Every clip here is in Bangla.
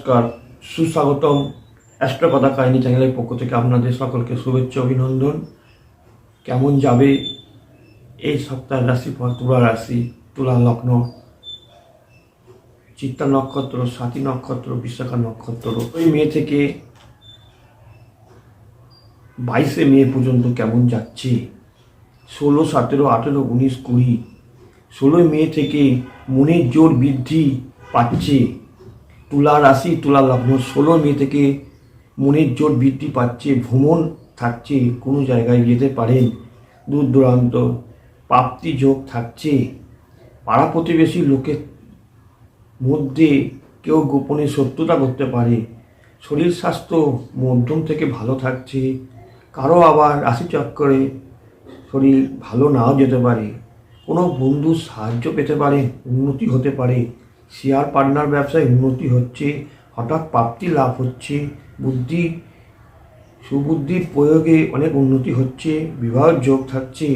নমস্কার, সুস্বাগতম অ্যাস্ট্রো কথা কাহিনী চ্যানেলের পক্ষ থেকে আপনাদের সকলকে শুভেচ্ছা, অভিনন্দন। কেমন যাবে এই সপ্তাহের রাশিফল? তুলা রাশি, তুলা লগ্ন, চিত্তা নক্ষত্র সাতী নক্ষত্র, বিশাখা নক্ষত্র। ওই মে থেকে বাইশে মে পর্যন্ত কেমন যাচ্ছে? ষোলো, সতেরো, আঠেরো, উনিশ, কুড়ি। ষোলোই মে থেকে মনের জোর বৃদ্ধি পাচ্ছে। তুলা রাশি, তুলা লগ্ন ষোলো মে থেকে মনের জোর বৃদ্ধি পাচ্ছে, ভ্রমণ থাকছে, কোনো জায়গায় যেতে পারেন। দূর দূরান্ত প্রাপ্তি যোগ থাকছে। পাড়া প্রতিবেশী লোকের মধ্যে কেউ গোপনে শত্রুতা করতে পারে। শরীর স্বাস্থ্য মধ্যম থেকে ভালো থাকছে। কারও আবার রাশিচক্রে শরীর ভালো নাও যেতে পারে। কোনো বন্ধুর সাহায্য পেতে পারে উন্নতি হতে পারে। শেয়ার পার্টনার ব্যবসায় উন্নতি হচ্ছে, হঠাৎ প্রাপ্তি লাভ হচ্ছে, বুদ্ধি, সুবুদ্ধির প্রয়োগে অনেক উন্নতি হচ্ছে বিবাহ যোগ থাকছে।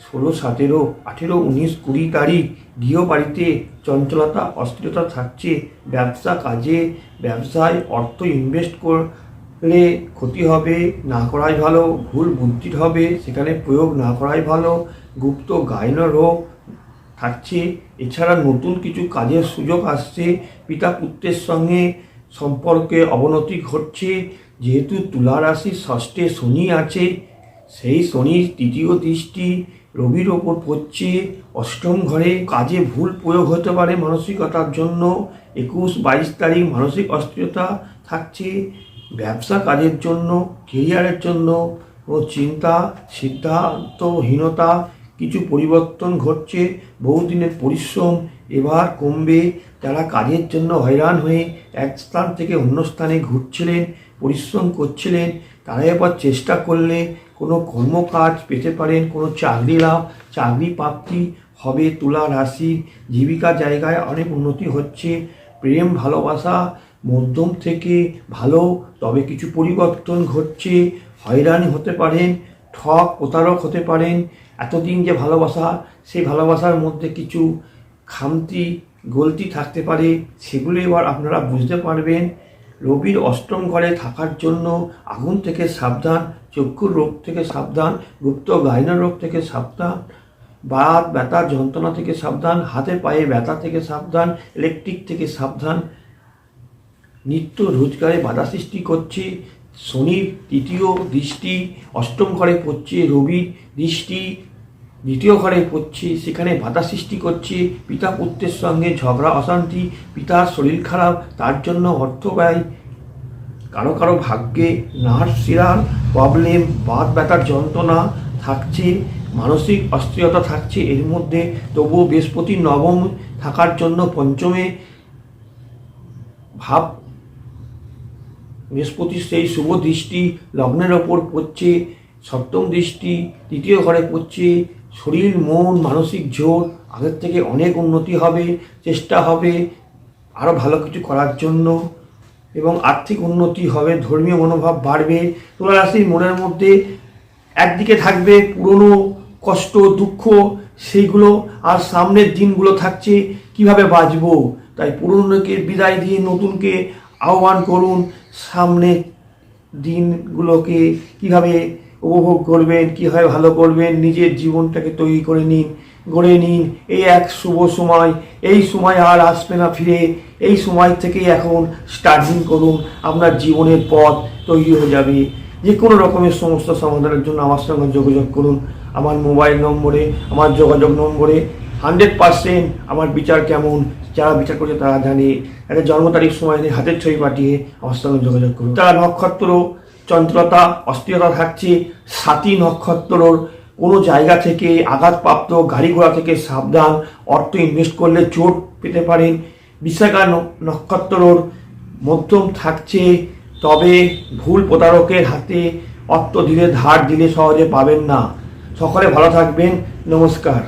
ষোলো, সতেরো, আঠেরো, উনিশ, কুড়ি তারিখ, গৃহবাড়িতে চঞ্চলতা, অস্থিরতা থাকছে, ব্যবসা কাজে, ব্যবসায় অর্থ ইনভেস্ট করলে ক্ষতি হবে, না করাই ভালো, ভুল বুদ্ধির হবে, সেখানে প্রয়োগ না করাই ভালো, গুপ্ত গায়ন রোগ থাকছে। এছাড়া নতুন কিছু কাজের সুযোগ আসছে। পিতা পুত্রের সঙ্গে সম্পর্কে অবনতি ঘটছে। যেহেতু তুলা রাশির ষষ্ঠে শনি আছে, সেই শনির তৃতীয় দৃষ্টি রবির ওপর পড়ছে। অষ্টম ঘরে কাজে ভুল প্রয়োগ হতে পারে মানসিকতার জন্য। একুশ বাইশ তারিখ মানসিক অস্থিরতা থাকছে। ব্যবসা কাজের জন্য কেরিয়ারের জন্য ও চিন্তা, সিদ্ধান্তহীনতা কিছু পরিবর্তন ঘটছে বহুদিনের পরিশ্রম, এবার কমবে। যারা কাজের জন্য হয়রান হয়ে এক স্থান থেকে অন্য স্থানে ঘুরছিলেন, পরিশ্রম করছিলেন। তারা এবার চেষ্টা করলে কোনো কর্মকাজ পেতে পারেন, কোনো চাকরি লাভ, চাকরি প্রাপ্তি হবে তুলা রাশি জীবিকা জায়গায় অনেক উন্নতি হচ্ছে। প্রেম, ভালোবাসা মধ্যম থেকে ভালো, তবে কিছু পরিবর্তন ঘটছে। হয়রানি হতে পারেন ঠক প্রতারক হতে পারেন। এতদিন যে ভালোবাসা, সেই ভালোবাসার মধ্যে কিছু খামতি, গলতি থাকতে পারে, সেগুলো এবার আপনারা বুঝতে পারবেন। রবির অষ্টম ঘরে থাকার জন্য আগুন থেকে সাবধান চক্ষুর রোগ থেকে সাবধান, গুপ্ত গাইনা রোগ থেকে সাবধান, বাত, ব্যথা, যন্ত্রণা থেকে সাবধান, হাতে পায়ে ব্যথা থেকে সাবধান ইলেকট্রিক থেকে সাবধান। নিত্য রোজগারে বাধা সৃষ্টি করছে। শনির তৃতীয় দৃষ্টি, অষ্টম ঘরে পড়ছে রবির দৃষ্টি, দ্বিতীয় ঘরে পড়ছে, সেখানে বাধা সৃষ্টি করছে, পিতা পুত্রের সঙ্গে ঝগড়া, অশান্তি, পিতার শরীর খারাপ, তার জন্য অর্থ ব্যয়, কারও কারও ভাগ্যে নার্ভ শিরার প্রবলেম বাত ব্যথার যন্ত্রণা থাকছে, মানসিক অস্থিরতা থাকছে, এর মধ্যে তবুও বৃহস্পতি নবম থাকার জন্য পঞ্চমে ভাব বৃহস্পতির সেই শুভ দৃষ্টি লগ্নের ওপর পড়ছে, সপ্তম দৃষ্টি তৃতীয় ঘরে পড়ছে, শরীর, মন, মানসিক জোর, আগের থেকে অনেক উন্নতি হবে, চেষ্টা হবে আরও ভালো কিছু করার জন্য এবং আর্থিক উন্নতি হবে, ধর্মীয় মনোভাব বাড়বে তুলা রাশির মনের মধ্যে একদিকে থাকবে পুরনো কষ্ট, দুঃখ, সেইগুলো, আর সামনের দিনগুলো থাকছে, কীভাবে বাঁচবো? তাই পুরনোকে বিদায় দিয়ে নতুনকে আহ্বান করুন, সামনে দিনগুলোকে কীভাবে উপভোগ করবেন, কীভাবে ভালো করবেন, নিজের জীবনটাকে তৈরি করে নিন, গড়ে নিন। এই এক শুভ সময়, এই সময় আর আসবে না ফিরে, এই সময় থেকেই এখন স্টার্টিং করুন। আপনার জীবনের পথ তৈরি হয়ে যাবে। যে কোনো রকমের সমস্যা সমাধানের জন্য আমার সঙ্গে যোগাযোগ করুন। আমার মোবাইল নম্বরে, আমার যোগাযোগ নম্বরে হান্ড্রেড পার্সেন্ট আমার বিচার কেমন যারা বিচার করছে তারা জানে একটা জন্ম তারিখ সময় হাতের ছবি পাঠিয়ে আমার সঙ্গে যোগাযোগ করুন। তারা নক্ষত্র চঞ্চলতা অস্থিরতা থাকছে, সাতী নক্ষত্রর কোনো জায়গা থেকে আঘাতপ্রাপ্ত, গাড়ি ঘোড়া থেকে সাবধান, অর্থ ইনভেস্ট করলে চোট পেতে পারেন বিশাখা নক্ষত্রর মধ্যম থাকছে, তবে ভুল প্রতারকের হাতে অর্থ দিলে ধার দিলে সহজে পাবেন না। সকলে ভালো থাকবেন। নমস্কার।